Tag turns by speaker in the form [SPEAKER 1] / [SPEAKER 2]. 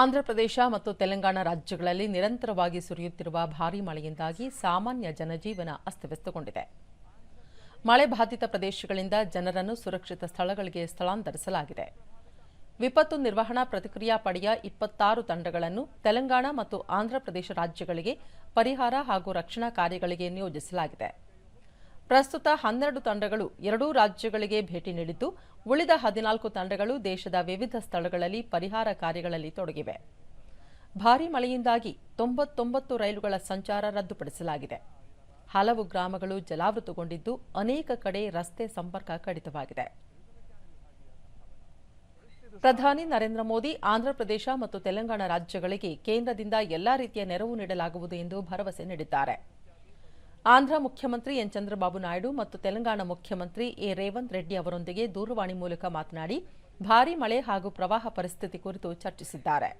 [SPEAKER 1] ಆಂಧ್ರಪ್ರದೇಶ ಮತ್ತು ತೆಲಂಗಾಣ ರಾಜ್ಯಗಳಲ್ಲಿ ನಿರಂತರವಾಗಿ ಸುರಿಯುತ್ತಿರುವ ಭಾರೀ ಮಳೆಯಿಂದಾಗಿ ಸಾಮಾನ್ಯ ಜನಜೀವನ ಅಸ್ತವ್ಯಸ್ತಗೊಂಡಿದೆ. ಮಳೆ ಬಾಧಿತ ಪ್ರದೇಶಗಳಿಂದ ಜನರನ್ನು ಸುರಕ್ಷಿತ ಸ್ಥಳಗಳಿಗೆ ಸ್ಥಳಾಂತರಿಸಲಾಗಿದೆ. ವಿಪತ್ತು ನಿರ್ವಹಣಾ ಪ್ರತಿಕ್ರಿಯಾ ಪಡೆಯ ಇಪ್ಪತ್ತಾರು ತಂಡಗಳನ್ನು ತೆಲಂಗಾಣ ಮತ್ತು ಆಂಧ್ರಪ್ರದೇಶ ರಾಜ್ಯಗಳಿಗೆ ಪರಿಹಾರ ಹಾಗೂ ರಕ್ಷಣಾ ಕಾರ್ಯಗಳಿಗೆ ನಿಯೋಜಿಸಲಾಗಿದೆ. ಪ್ರಸ್ತುತ ಹನ್ನೆರಡು ತಂಡಗಳು ಎರಡೂ ರಾಜ್ಯಗಳಿಗೆ ಭೇಟಿ ನೀಡಿದ್ದು, ಉಳಿದ ಹದಿನಾಲ್ಕು ತಂಡಗಳು ದೇಶದ ವಿವಿಧ ಸ್ಥಳಗಳಲ್ಲಿ ಪರಿಹಾರ ಕಾರ್ಯಗಳಲ್ಲಿ ತೊಡಗಿವೆ. ಭಾರೀ ಮಳೆಯಿಂದಾಗಿ ತೊಂಬತ್ತೊಂಬತ್ತು ರೈಲುಗಳ ಸಂಚಾರ ರದ್ದುಪಡಿಸಲಾಗಿದೆ. ಹಲವು ಗ್ರಾಮಗಳು ಜಲಾವೃತಗೊಂಡಿದ್ದು, ಅನೇಕ ಕಡೆ ರಸ್ತೆ ಸಂಪರ್ಕ ಕಡಿತವಾಗಿದೆ. ಪ್ರಧಾನಿ ನರೇಂದ್ರ ಮೋದಿ ಆಂಧ್ರಪ್ರದೇಶ ಮತ್ತು ತೆಲಂಗಾಣ ರಾಜ್ಯಗಳಿಗೆ ಕೇಂದ್ರದಿಂದ ಎಲ್ಲಾ ರೀತಿಯ ನೆರವು ನೀಡಲಾಗುವುದು ಎಂದು ಭರವಸೆ ನೀಡಿದ್ದಾರೆ. ಆಂಧ್ರ ಮುಖ್ಯಮಂತ್ರಿ ಎನ್ ಚಂದ್ರಬಾಬು ನಾಯ್ಡು ಮತ್ತು ತೆಲಂಗಾಣ ಮುಖ್ಯಮಂತ್ರಿ ಎ ರೇವಂತ್ ರೆಡ್ಡಿ ಅವರೊಂದಿಗೆ ದೂರವಾಣಿ ಮೂಲಕ ಮಾತನಾಡಿ, ಭಾರೀ ಮಳೆ ಹಾಗೂ ಪ್ರವಾಹ ಪರಿಸ್ಥಿತಿ ಕುರಿತು ಚರ್ಚಿಸಿದ್ದಾರೆ.